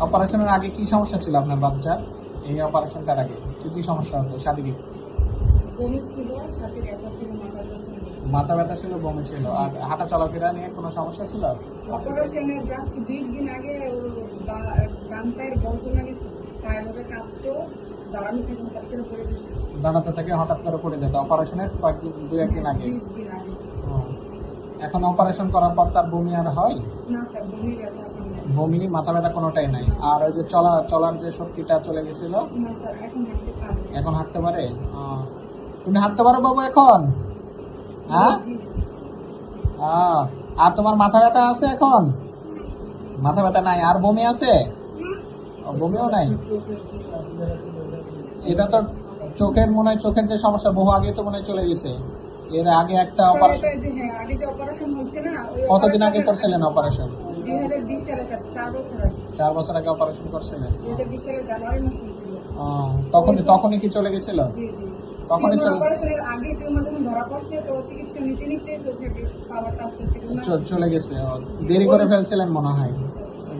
অপারেশনের আগে কি সমস্যা ছিল আপনার বাচ্চার? এই অপারেশনটার আগে? কি কি সমস্যা হতো? শারীরিক? মাথা ব্যথা ছিল। মাথা ব্যথা ছিল বমি ছিল। আর হাঁটা চলাফেরা নিয়ে কোনো সমস্যা ছিল? অপারেশনের জাস্ট দুই দিন আগে ওর বা- ডান পায়ের যন্ত্রণা গেছে। কাঁপতো দাঁড়ানো থেকে হঠাৎ করে পড়ে যেত। দাঁড়াতে থেকে হঠাৎ করে পড়ে যেত। অপারেশনের কয়েকদিন দু একদিন আগে? দিন আগে। ও। এখন অপারেশন করার পর তার বমি আর হয়? না স্যার বমি ব্যথা এখন নেই। বমি মাথা ব্যথা কোনোটাই নাই। আর ওই যে চলা চলার যে শক্তিটা চলে গেছিল এখন হাঁটতে পারে? তুমি হাঁটতে পারো বাবু এখন? হ্যাঁ। আর তোমার মাথা ব্যথা আছে এখন? মাথা ব্যথা নাই। আর বমি আছে? বমিও নাই? এটা তো চোখের মনে হয় চোখের যে সমস্যা বহু আগে তো মনে হয় চলে গেছে। এর আগে একটা অপারেশন হ্যাঁ, কতদিন আগে করছিলেন অপারেশন 2020 সালে স্যার, চার বছর আগে। অপারেশন করছিলেন 2020 সালের জানুয়ারি মাসে হয়েছিল। ও, তখনই তখনই কি চলে গেছিল। তখনই চলে- গেছে দেরি করে ফেলছিলেন মনে হয়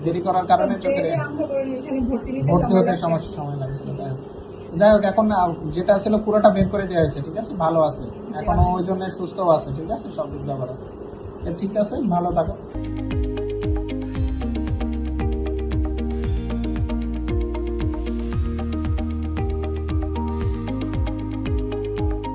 দেরি করার কারণে চোখের ভর্তি হতে। সমস্যা সময় লাগছিল। যাই হোক এখন যেটা ছিল পুরোটা বের করে দেওয়া হয়েছে ঠিক আছে ভালো আছে এখনও ওই জন্য সুস্থও আছে ঠিক আছে সব দিক দিয়ে ঠিক আছে ভালো থাকো